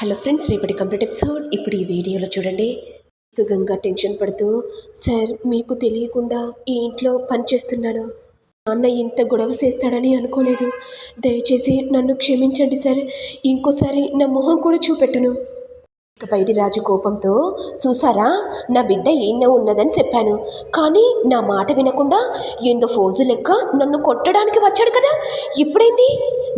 Hello friends రేపటి complete episode. ఇప్పుడు ఈ వీడియోలో చూడండి. గంగా టెన్షన్ పడుతూ సార్ మీకు తెలియకుండా ఈ ఇంట్లో పని చేస్తున్నాను. నాన్న ఇంత గొడవ చేస్తాడని అనుకోలేదు. దయచేసి నన్ను క్షమించండి సార్. ఇంకోసారి నా మొహం కూడా చూపెట్టను. ఇక బయటి రాజు కోపంతో చూసారా? నా బిడ్డ ఏన్నో ఉన్నదని చెప్పాను. కానీ నా మాట వినకుండా ఏందో ఫోజు లెక్క నన్ను కొట్టడానికి వచ్చాడు కదా. ఇప్పుడేంది?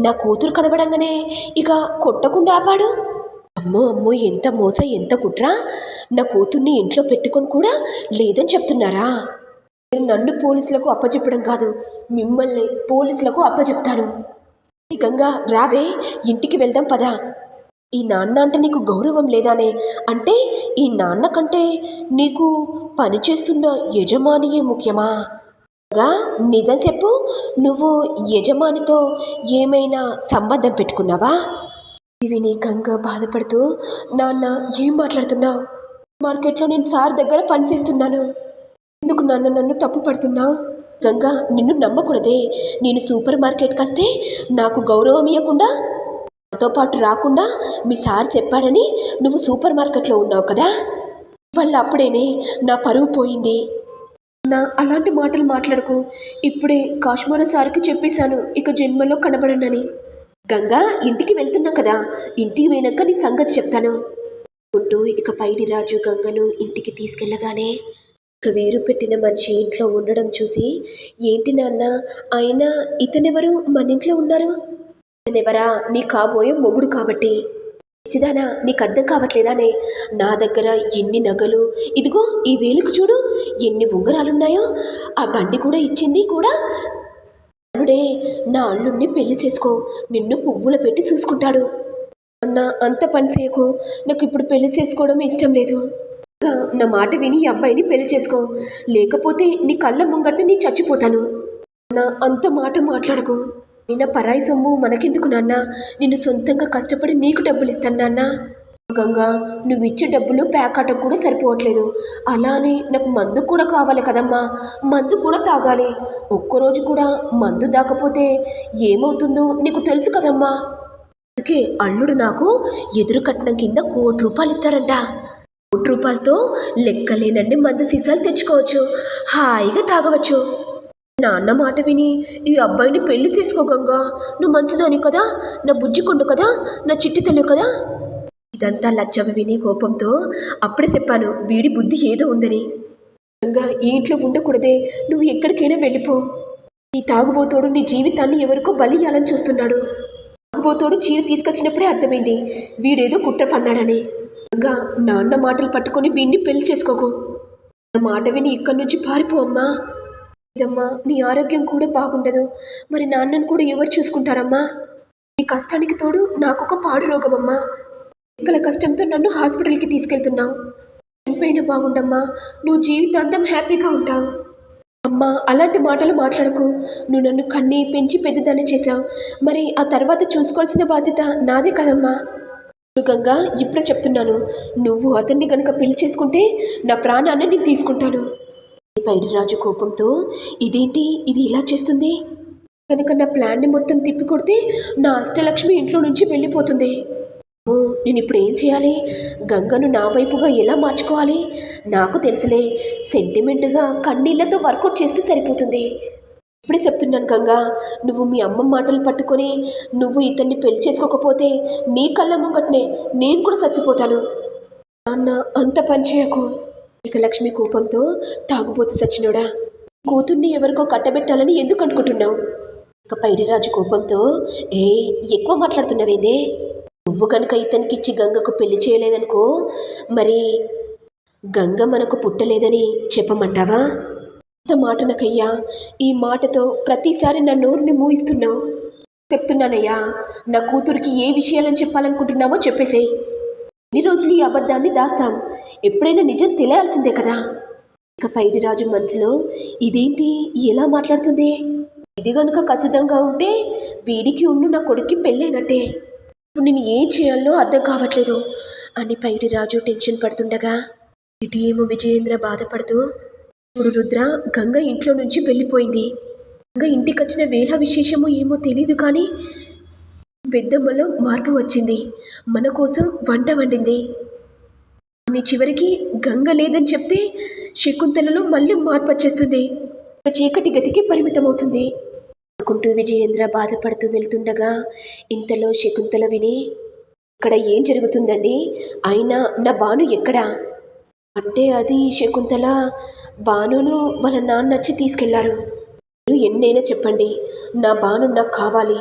నా కూతురు కనబడంగానే ఇక కొట్టకుండా ఆపాడు. అమ్మో అమ్మో ఎంత మోస ఎంత కుట్ర? నా కూతుర్ని ఇంట్లో పెట్టుకొని కూడా లేదని చెప్తున్నారా? నేను నన్ను పోలీసులకు అప్పచెప్పడం కాదు మిమ్మల్ని పోలీసులకు అప్పచెప్తాను గంగా రావే ఇంటికి వెళ్దాం పదా. ఈ నాన్న అంటే నీకు గౌరవం లేదానే? అంటే ఈ నాన్న కంటే నీకు పని చేస్తున్న యజమానియే ముఖ్యమా? నిజం చెప్పు నువ్వు యజమానితో ఏమైనా సంబంధం పెట్టుకున్నావా? విని గంగ బాధపడుతూ నాన్న ఏం మాట్లాడుతున్నావు? మార్కెట్లో నేను సార్ దగ్గర పనిచేస్తున్నాను ఎందుకు నాన్న నన్ను తప్పు పడుతున్నావు? గంగా నిన్ను నమ్మకూడదే. నేను సూపర్ మార్కెట్కి వస్తే నాకు గౌరవం ఇవ్వకుండా నాతో పాటు రాకుండా మీ సార్ చెప్పాడని నువ్వు సూపర్ మార్కెట్లో ఉన్నావు కదా? వాళ్ళ అప్పుడేనే నా పరువు పోయింది. నా అలాంటి మాటలు మాట్లాడకు. ఇప్పుడే కాశ్మీర సార్కి చెప్పేశాను. ఇక జన్మలో కనబడనని. గంగా ఇంటికి వెళ్తున్నా కదా. ఇంటికి పోయినాక నీ సంగతి చెప్తాను. ఉంటూ ఇక పైడి రాజు గంగను ఇంటికి తీసుకెళ్ళగానే. ఒక వీరు పెట్టిన మనిషి ఇంట్లో ఉండడం చూసి ఏంటి నాన్న ఆయన ఇతనెవరు మన ఇంట్లో ఉన్నారు? ఇతనెవరా? నీ కాబోయే మొగుడు కాబట్టి. చిదానా నీకు అర్థం కావట్లేదానే? నా దగ్గర ఎన్ని నగలు? ఇదిగో ఈ వేలుకు చూడు ఎన్ని ఉంగరాలున్నాయో? ఆ బండి కూడా ఇచ్చింది కూడా అప్పుడే నా అల్లుడిని పెళ్ళి చేసుకో. నిన్ను పువ్వులు పెట్టి చూసుకుంటాడు. అన్న అంత పని చేయకు. నాకు ఇప్పుడు పెళ్ళి చేసుకోవడం ఇష్టం లేదు. ఇంకా నా మాట విని ఈ అబ్బాయిని పెళ్ళి చేసుకో. లేకపోతే నీ కళ్ళ ముంగట్ని నేను చచ్చిపోతాను. నా అంత మాట మాట్లాడకు. నిన్న పరాయి సొమ్ము మనకెందుకు నాన్న? నిన్ను సొంతంగా కష్టపడి నీకు డబ్బులు ఇస్తాను నాన్న. గంగా నువ్వు ఇచ్చే డబ్బులు ప్యాకాటకు కూడా సరిపోవట్లేదు. అలానే నాకు మందు కూడా కావాలి కదమ్మా. మందు కూడా తాగాలి. ఒక్కరోజు కూడా మందు దాకపోతే ఏమవుతుందో నీకు తెలుసు కదమ్మా. అందుకే అల్లుడు నాకు ఎదురు కట్నం కింద కోటి రూపాయలు ఇస్తాడంట. కోటి రూపాయలతో లెక్కలేనండి మందు సీసాలు తెచ్చుకోవచ్చు. హాయిగా తాగవచ్చు. నాన్న మాట విని ఈ అబ్బాయిని పెళ్ళి చేసుకో గంగా. నువ్వు మంచిదాని కదా? నా బుజ్జికొండు కదా? నా చిట్టి తల్లి కదా? ఇదంతా లచ్చమ్మ విని కోపంతో అప్పుడే చెప్పాను వీడి బుద్ధి ఏదో ఉందని. ఇంకా ఈ ఇంట్లో ఉండకూడదే. నువ్వు ఎక్కడికైనా వెళ్ళిపో. నీ తాగుబోతోడు నీ జీవితాన్ని ఎవరికో బలి ఇయ్యాలని చూస్తున్నాడు. తాగుబోతోడు చీర తీసుకొచ్చినప్పుడే అర్థమైంది వీడేదో కుట్ర పన్నాడని. గంగా నాన్న మాటలు పట్టుకొని వీడిని పెళ్ళి చేసుకోకు. నా మాట విని ఇక్కడి నుంచి పారిపో అమ్మా. లేదమ్మా నీ ఆరోగ్యం కూడా బాగుండదు. మరి నాన్నను కూడా ఎవరు చూసుకుంటారమ్మా? నీ కష్టానికి తోడు నాకొక పాడు రోగమమ్మా. గల కష్టంతో నన్ను హాస్పిటల్కి తీసుకెళ్తున్నావు. చనిపోయినా బాగుండమ్మా. నువ్వు జీవితాంతం హ్యాపీగా ఉంటావు. అమ్మా అలాంటి మాటలు మాట్లాడకు. నువ్వు నన్ను కన్ని పెంచి పెద్దదాన్ని చేశావు. మరి ఆ తర్వాత చూసుకోవాల్సిన బాధ్యత నాదే కదమ్మా. గంగా ఇప్పుడే చెప్తున్నాను. నువ్వు అతన్ని కనుక పెళ్ళి చేసుకుంటే నా ప్రాణాన్ని నేను తీసుకుంటాను. పైడి రాజు కోపంతో ఇదేంటి? ఇది ఇలా చేస్తుంది? కనుక నా ప్లాన్ని మొత్తం తిప్పి కొడితే నా అష్టలక్ష్మి ఇంట్లో నుంచి వెళ్ళిపోతుంది. నేను ఇప్పుడు ఏం చేయాలి? గంగను నా వైపుగా ఎలా మార్చుకోవాలి? నాకు తెలుసులే సెంటిమెంట్గా కన్నీళ్ళతో వర్కౌట్ చేస్తే సరిపోతుంది. ఇప్పుడే చెప్తున్నాను గంగా నువ్వు మీ అమ్మ మాటలు పట్టుకొని నువ్వు ఇతన్ని పెళ్ళి చేసుకోకపోతే నీ కళ్ళ ముంగట్నే నేను కూడా చచ్చిపోతాను. నాన్న అంత పని చేయకు. ఇక లక్ష్మి కోపంతో తాగుబోతు సచ్చినోడా కూతుర్ని ఎవరికో కట్టబెట్టాలని ఎందుకు అనుకుంటున్నావు? ఇక పైడిరాజు కోపంతో ఏ ఎక్కువ మాట్లాడుతున్నావేందే? నువ్వు కనుక ఇతనికి ఇచ్చి గంగకు పెళ్ళి చేయలేదనుకో మరి గంగ మనకు పుట్టలేదని చెప్పమంటావా? ఇంత మాటనకయ్యా ఈ మాటతో ప్రతిసారి నా నోరుని మూయిస్తున్నావు. చెప్తున్నానయ్యా నా కూతురికి ఏ విషయాలని చెప్పాలనుకుంటున్నావో చెప్పేసేయ్. ఎన్ని రోజులు ఈ అబద్ధాన్ని దాస్తాం? ఎప్పుడైనా నిజం తెలియాల్సిందే కదా. ఇక పైడి రాజు మనసులో ఇదేంటి? ఎలా మాట్లాడుతుంది? ఇది గనుక ఖచ్చితంగా ఉంటే వీడికి ఉండు నా కొడుక్కి పెళ్ళైనట్టే. ఇప్పుడు నేను ఏం చేయాలో అర్థం కావట్లేదు. అని పైడి రాజు టెన్షన్ పడుతుండగా ఇటు ఏమో విజయేంద్ర బాధపడుతూ ఇప్పుడు రుద్ర గంగ ఇంట్లో నుంచి వెళ్ళిపోయింది. గంగ ఇంటికి వచ్చిన వేళ విశేషము ఏమో తెలియదు కానీ పెద్దమ్మలో మార్పు వచ్చింది. మన కోసం వంట వండింది. అని చివరికి గంగ లేదని చెప్తే శకుంతలలో మళ్ళీ మార్పు వచ్చేస్తుంది. చీకటి గతికి పరిమితమవుతుంది. అనుకుంటూ విజయేంద్ర బాధపడుతూ వెళ్తుండగా ఇంతలో శకుంతల విని ఇక్కడ ఏం జరుగుతుందండి? అయినా నా బాను ఎక్కడా? అంటే అది శకుంతల బానును వాళ్ళ నాన్న వచ్చి తీసుకెళ్ళారు. మీరు ఎన్నైనా చెప్పండి. నా బాను నాకు కావాలి.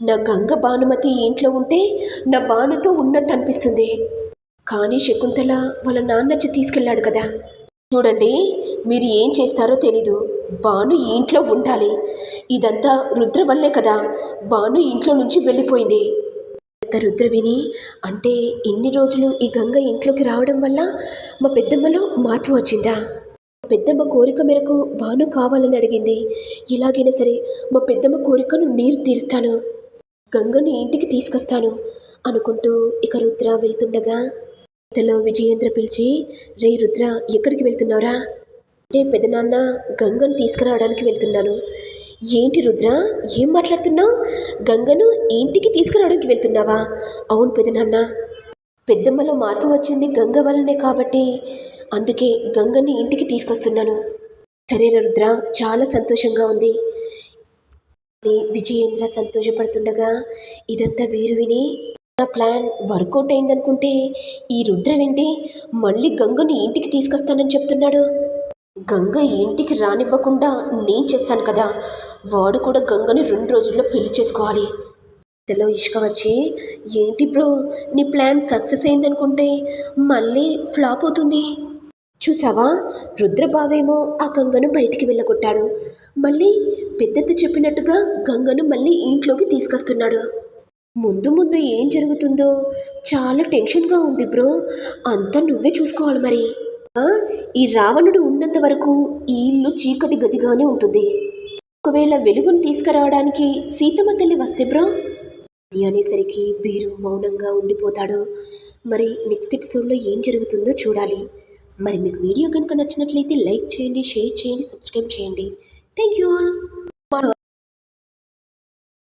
నా గంగ భానుమతి ఇంట్లో ఉంటే నా బానుతో ఉన్నట్టు అనిపిస్తుంది. కానీ శకుంతల వాళ్ళ నాన్న వచ్చి తీసుకెళ్ళాడు కదా. చూడండి మీరు ఏం చేస్తారో తెలీదు. బాను ఈ ఇంట్లో ఉండాలి. ఇదంతా రుద్ర వల్లే కదా. బాను ఇంట్లో నుంచి వెళ్ళిపోయింది. అంత రుద్ర విని అంటే ఇన్ని రోజులు ఈ గంగ ఇంట్లోకి రావడం వల్ల మా పెద్దమ్మలో మార్పు వచ్చిందా? మా పెద్దమ్మ కోరిక మేరకు బాను కావాలని అడిగింది. ఇలాగైనా సరే మా పెద్దమ్మ కోరికను నీరు తీరుస్తాను. గంగను ఇంటికి తీసుకొస్తాను అనుకుంటూ ఇక రుద్ర వెళ్తుండగా ఇంతలో విజయేంద్ర పిలిచి రే రుద్ర ఎక్కడికి వెళ్తున్నావురా? అంటే పెదనాన్న గంగను తీసుకురావడానికి వెళ్తున్నాను. ఏంటి రుద్ర? ఏం మాట్లాడుతున్నావు? గంగను ఇంటికి తీసుకురావడానికి వెళ్తున్నావా? అవును పెదనాన్న పెద్దమ్మలో మార్పు వచ్చింది గంగ వల్లనే కాబట్టి అందుకే గంగని ఇంటికి తీసుకొస్తున్నాను. సరే రుద్ర చాలా సంతోషంగా ఉంది. అని విజయేంద్ర సంతోషపడుతుండగా ఇదంతా వీరు విని నా ప్లాన్ వర్కౌట్ అయిందనుకుంటే ఈ రుద్ర వింటే మళ్ళీ గంగని ఇంటికి తీసుకొస్తానని చెప్తున్నాడు. గంగ ఇంటికి రానివ్వకుండా నేను చేస్తాను కదా. వాడు కూడా గంగని రెండు రోజుల్లో పెళ్ళి చేసుకోవాలి. ఇంతలో ఇష్క వచ్చి ఏంటి బ్రో నీ ప్లాన్ సక్సెస్ అయిందనుకుంటే మళ్ళీ ఫ్లాప్ అవుతుంది. చూసావా? రుద్రబావేమో ఆ గంగను బయటికి వెళ్ళగొట్టాడు. మళ్ళీ పెద్దత్త చెప్పినట్టుగా గంగను మళ్ళీ ఇంట్లోకి తీసుకొస్తున్నాడు. ముందు ముందు ఏం జరుగుతుందో చాలా టెన్షన్గా ఉంది బ్రో. అంతా నువ్వే చూసుకోవాలి మరి. ఈ రావణుడు ఉన్నంత వరకు ఈ ఇల్లు చీకటి గదిగానే ఉంటుంది. ఒకవేళ వెలుగును తీసుకురావడానికి సీతమ్మ తల్లి వస్తే బ్రో? అని అనేసరికి వీరు మౌనంగా ఉండిపోతాడు. మరి నెక్స్ట్ ఎపిసోడ్లో ఏం జరుగుతుందో చూడాలి. మరి మీకు వీడియో కనుక నచ్చినట్లయితే లైక్ చేయండి షేర్ చేయండి సబ్స్క్రైబ్ చేయండి. Thank you all!